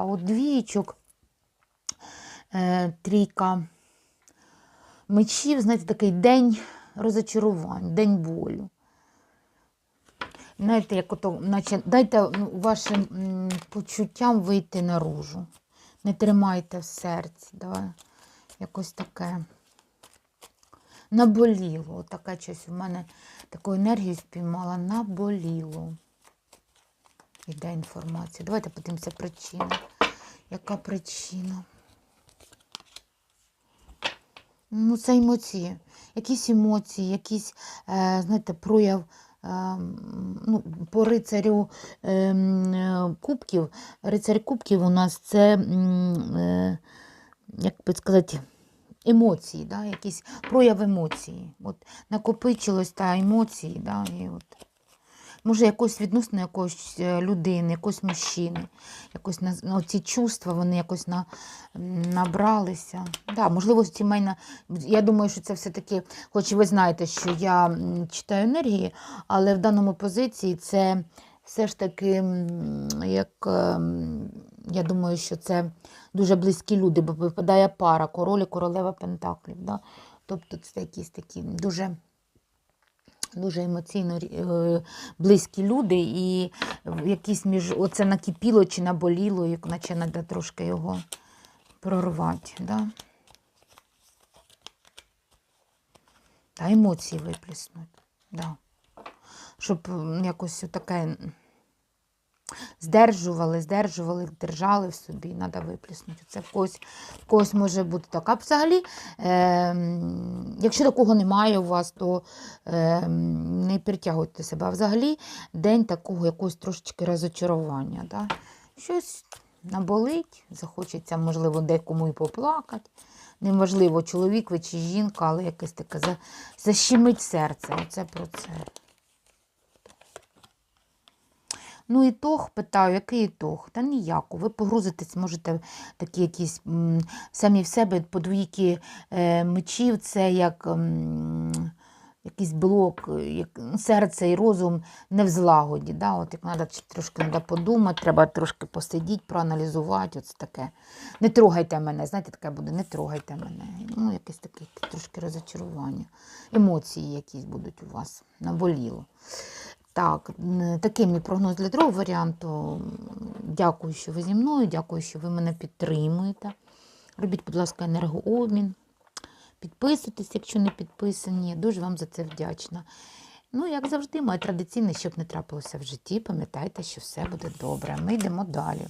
А от двієчок, е, трійка мечів, знаєте, такий день розочарувань, день болю. Знаєте, як ото, наче, дайте ну, вашим почуттям вийти наружу. Не тримайте в серці. Да? Якось таке. Наболіло. Таке щось в мене таку енергію спіймала. Наболіло. Іде інформація. Давайте подивимося причину. Яка причина? Ну, це емоції. Якісь емоції, якийсь, е, знаєте, прояв е, ну, по рицарю е, е, кубків. Рицарь кубків у нас це, е, як би сказати, емоції, да? якийсь прояв емоції. От накопичилось та емоції, да? і от. Може, якось відносно якоїсь е, людини, якогось мужчини, якось на, ну, ці чувства, вони якось на, набралися. Да, можливо, сімейна. Я думаю, що це все-таки, хоч ви знаєте, що я читаю енергії, але в даному позиції це все ж таки, як ем, я думаю, що це дуже близькі люди, бо випадає пара, король і королева Пентаклів. Да? Тобто це якісь такі дуже дуже емоційно е, близькі люди, і якісь між оце накипіло чи наболіло, як наче треба трошки його прорвати. Да? Та емоції виплеснуть. Да. Щоб якось таке здержували, здержували, держали в собі, треба виплеснути. Це в когось, в когось може бути так. А взагалі, е, якщо такого немає у вас, то е, не притягуйте себе. А взагалі день такого якогось трошечки розочарування. Да? Щось наболить, захочеться, можливо, декому і поплакати. Неважливо, чоловік ви чи жінка, але якесь таке защемить серце. Оце про це. Ну, ітог, питаю, який ітог? Та ніяко. Ви погрузитесь, можете такі якісь самі в себе подвійки е, мечів, це як м, якийсь блок, як серце і розум не в злагоді. Да? От як треба трошки треба подумати, треба трошки посидіти, проаналізувати. Оце таке. Не трогайте мене, знаєте, таке буде, не трогайте мене. Ну, якесь таке трошки розочарування. Емоції якісь будуть у вас, наболіло. Так, такий мій прогноз для другого варіанту. Дякую, що ви зі мною, дякую, що ви мене підтримуєте. Робіть, будь ласка, енергообмін. Підписуйтесь, якщо не підписані. Дуже вам за це вдячна. Ну, як завжди, моє традиційне, щоб не трапилося в житті, пам'ятайте, що все буде добре. Ми йдемо далі.